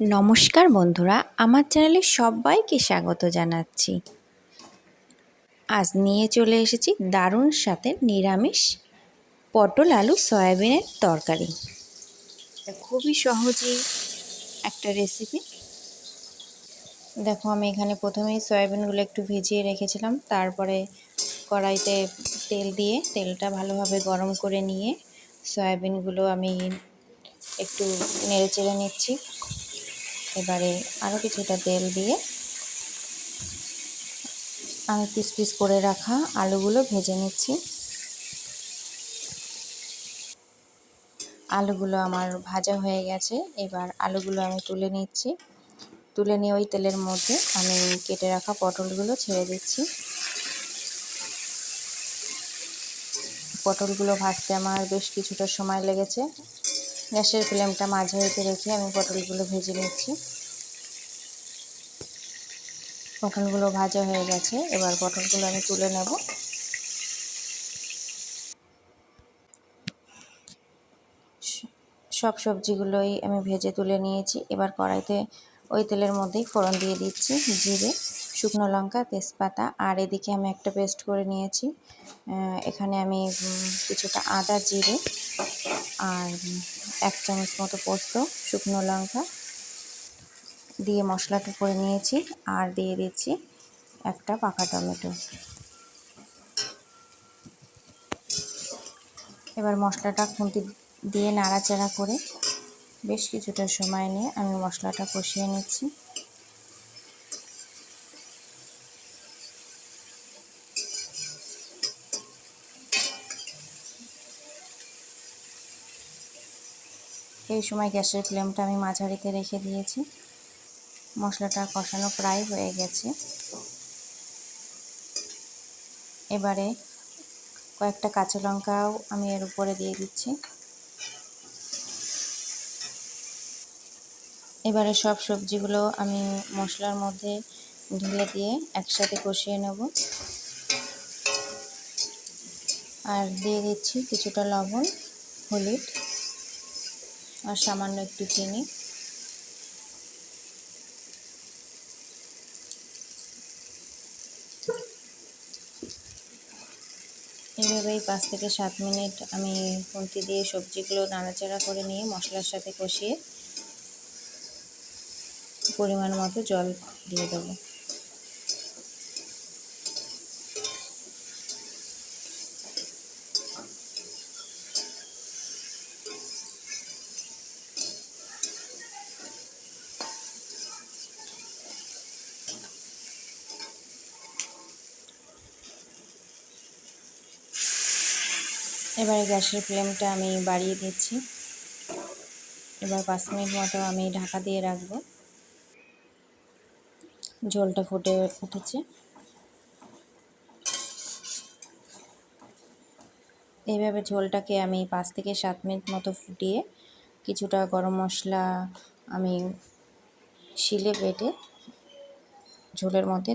নমস্কার বন্ধুরা, আমার চ্যানেলে সবাইকে স্বাগত জানাচ্ছি। আজ নিয়ে চলে এসেছি দারুণ সাথে নিরামিষ পটল আলু সয়াবিনের তরকারি। খুবই সহজেই একটা রেসিপি দেখো, আমি এখানে প্রথমেই সয়াবিনগুলো একটু ভিজিয়ে রেখেছিলাম, তারপরে কড়াইতে তেল দিয়ে তেলটা ভালোভাবে গরম করে নিয়ে সয়াবিনগুলো আমি একটু নেড়ে চেড়ে নিচ্ছি। এবারে আরও কিছুটা তেল দিয়ে আমি পিস পিস করে রাখা আলুগুলো ভেজে নিচ্ছি। আলুগুলো আমার ভাজা হয়ে গেছে, এবার আলুগুলো আমি তুলে নিচ্ছি। তুলে নিয়ে ওই তেলের মধ্যে আমি কেটে রাখা পটলগুলো ছেড়ে দিচ্ছি। পটলগুলো ভাজতে আমার বেশ কিছুটা সময় লেগেছে। গ্যাসের ফ্লেমটা মাঝারিতে রেখে আমি পটলগুলো ভেজে নিচ্ছি। পটলগুলো ভাজা হয়ে গেছে, এবার পটলগুলো আমি তুলে নেব। সব সবজিগুলোই আমি ভেজে তুলে নিয়েছি। এবার কড়াইতে ওই তেলের মধ্যেই ফোড়ন দিয়ে দিচ্ছি, জিরে, শুকনো লঙ্কা, তেজপাতা, আর এদিকে আমি একটা পেস্ট করে নিয়েছি। এখানে আমি কিছুটা আদা, জিরে আর এক চামচ মতো পোস্ত, শুকনো লঙ্কা দিয়ে মশলাটা করে নিয়েছি আর দিয়ে দিচ্ছি একটা পাকা টমেটো। এবার মশলাটা খুঁটি দিয়ে নাড়াচাড়া করে বেশ কিছুটা সময় নিয়ে আমি মশলাটা কষিয়ে নিচ্ছি। এই সময় গ্যাসের ফ্লেমটা আমি মাঝারিতে রেখে দিয়েছি। মশলাটা কষানো প্রায় হয়ে গেছে। এবারে কয়েকটা কাঁচা লঙ্কাও আমি এর উপরে দিয়ে দিচ্ছি। এবারে সব সবজিগুলো আমি মশলার মধ্যে ঢেলে দিয়ে একসাথে কষিয়ে নেব। আর দিয়ে দিচ্ছি কিছুটা লবণ, হলুদ। আর সামান্য একটু চিনি। এইভাবেই পাঁচ থেকে সাত মিনিট আমি খুন্তি দিয়ে সবজিগুলো নাড়াচাড়া করে নিয়ে মশলার সাথে কষিয়ে পরিমাণ মতো জল দিয়ে দেবো। এবারে গ্যাসের ফ্লেমটা আমি বাড়িয়ে দিচ্ছি। এবার পাঁচ মিনিট মতো আমি ঢাকা দিয়ে রাখব। ঝোলটা ফুটে উঠেছে। এইভাবে ঝোলটাকে আমি পাঁচ থেকে সাত মিনিট মতো ফুটিয়ে কিছুটা গরম মশলা আমি শিলে বেটে ঝোলের মধ্যে